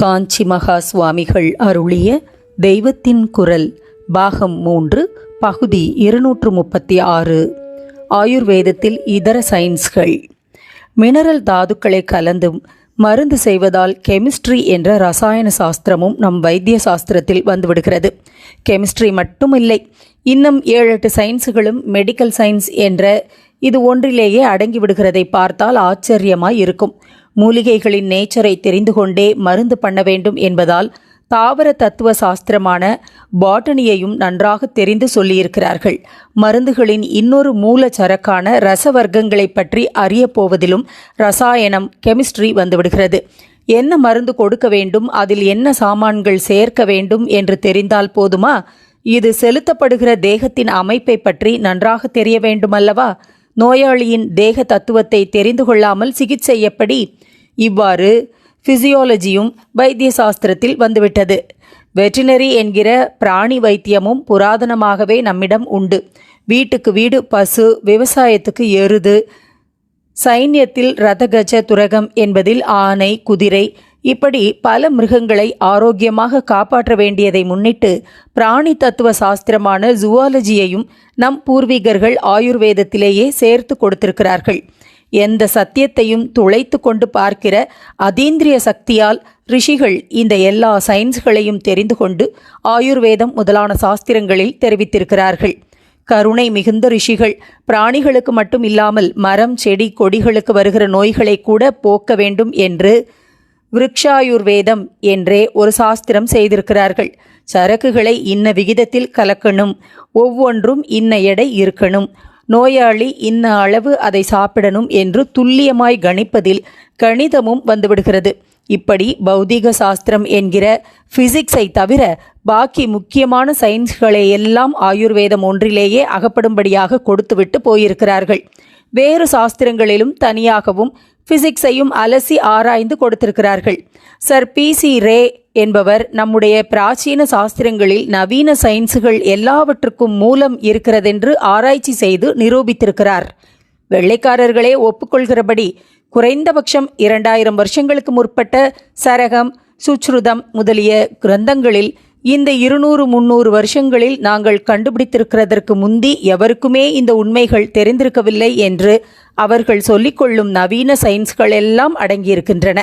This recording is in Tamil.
காஞ்சி மகா சுவாமிகள் அருளிய தெய்வத்தின் குரல் பாகம் மூன்று பகுதி இருநூற்று முப்பத்தி ஆறு ஆயுர்வேதத்தில் இதர சயின்ஸ்கள். மினரல் தாதுக்களை கலந்தும் மருந்து செய்வதால் கெமிஸ்ட்ரி என்ற ரசாயன சாஸ்திரமும் நம் வைத்திய சாஸ்திரத்தில் வந்துவிடுகிறது. கெமிஸ்ட்ரி மட்டுமில்லை இன்னும் ஏழு எட்டு சயின்ஸுகளும் மெடிக்கல் சயின்ஸ் என்ற இது ஒன்றிலேயே அடங்கிவிடுகிறதை பார்த்தால் ஆச்சரியமாய் இருக்கும். மூலிகைகளின் நேச்சரை தெரிந்து கொண்டே மருந்து பண்ண வேண்டும் என்பதால் தாவர தத்துவ சாஸ்திரமான பாட்டனியையும் நன்றாக தெரிந்து சொல்லியிருக்கிறார்கள். மருந்துகளின் இன்னொரு மூல சரக்கான ரசவர்க்கங்களை பற்றி அறியப் போவதிலும் ரசாயனம் கெமிஸ்ட்ரி வந்துவிடுகிறது. என்ன மருந்து கொடுக்க வேண்டும் அதில் என்ன சாமான்கள் சேர்க்க வேண்டும் என்று தெரிந்தால் போதுமா? இது செலுத்தப்படுகிற தேகத்தின் அமைப்பை பற்றி நன்றாக தெரிய வேண்டுமல்லவா? நோயாளியின் தேக தத்துவத்தை தெரிந்து கொள்ளாமல் சிகிச்சை எப்படி? இவ்வாறு பிசியாலஜியும் வைத்திய சாஸ்திரத்தில் வந்துவிட்டது. வெட்டினரி என்கிற பிராணி வைத்தியமும் புராதனமாகவே நம்மிடம் உண்டு. வீட்டுக்கு வீடு பசு விவசாயத்துக்கு எருது சைன்யத்தில் ரதகஜ துரகம் என்பதில் ஆனை குதிரை இப்படி பல மிருகங்களை ஆரோக்கியமாக காப்பாற்ற வேண்டியதை முன்னிட்டு பிராணி தத்துவ சாஸ்திரமான ஜுவாலஜியையும் நம் பூர்வீகர்கள் ஆயுர்வேதத்திலேயே சேர்த்து கொடுத்திருக்கிறார்கள். எந்த சத்தியத்தையும் துளைத்து கொண்டு பார்க்கிற அதீந்திரிய சக்தியால் ரிஷிகள் இந்த எல்லா சயின்ஸ்களையும் தெரிந்து கொண்டு ஆயுர்வேதம் முதலான சாஸ்திரங்களில் தெரிவித்திருக்கிறார்கள். கருணை மிகுந்த ரிஷிகள் பிராணிகளுக்கு மட்டும் இல்லாமல் மரம் செடி கொடிகளுக்கு வருகிற நோய்களை கூட போக்க வேண்டும் என்று விருக்ஷாயுர்வேதம் என்றே ஒரு சாஸ்திரம் செய்திருக்கிறார்கள். சரக்குகளை இன்ன விகிதத்தில் கலக்கணும். ஒவ்வொன்றும் இன்ன எடை இருக்கணும். நோயாளி இன்ன அளவு அதை சாப்பிடணும் என்று துல்லியமாய் கணிப்பதில் கணிதமும் வந்துவிடுகிறது. இப்படி பௌதிக சாஸ்திரம் என்கிற பிசிக்ஸை தவிர பாக்கி முக்கியமான சயின்ஸ்களை எல்லாம் ஆயுர்வேதம் ஒன்றிலேயே அகப்படும்படியாக கொடுத்துவிட்டு போயிருக்கிறார்கள். வேறு சாஸ்திரங்களிலும் தனியாகவும் பிசிக்ஸையும் அலசி ஆராய்ந்து கொடுத்திருக்கிறார்கள். சர் பி சி ரே என்பவர் நம்முடைய பிராச்சீன சாஸ்திரங்களில் நவீன சயின்ஸுகள் எல்லாவற்றுக்கும் மூலம் இருக்கிறதென்று ஆராய்ச்சி செய்து நிரூபித்திருக்கிறார். வெள்ளைக்காரர்களே ஒப்புக்கொள்கிறபடி குறைந்தபட்சம் இரண்டாயிரம் வருஷங்களுக்கு முற்பட்ட சரகம் சுச்ருதம் முதலிய கிரந்தங்களில் இந்த இருநூறு முன்னூறு வருஷங்களில் நாங்கள் கண்டுபிடித்திருக்கிறதற்கு முந்தி எவருக்குமே இந்த உண்மைகள் தெரிந்திருக்கவில்லை என்று அவர்கள் சொல்லிக்கொள்ளும் நவீன சயின்ஸ்கள் எல்லாம் அடங்கியிருக்கின்றன.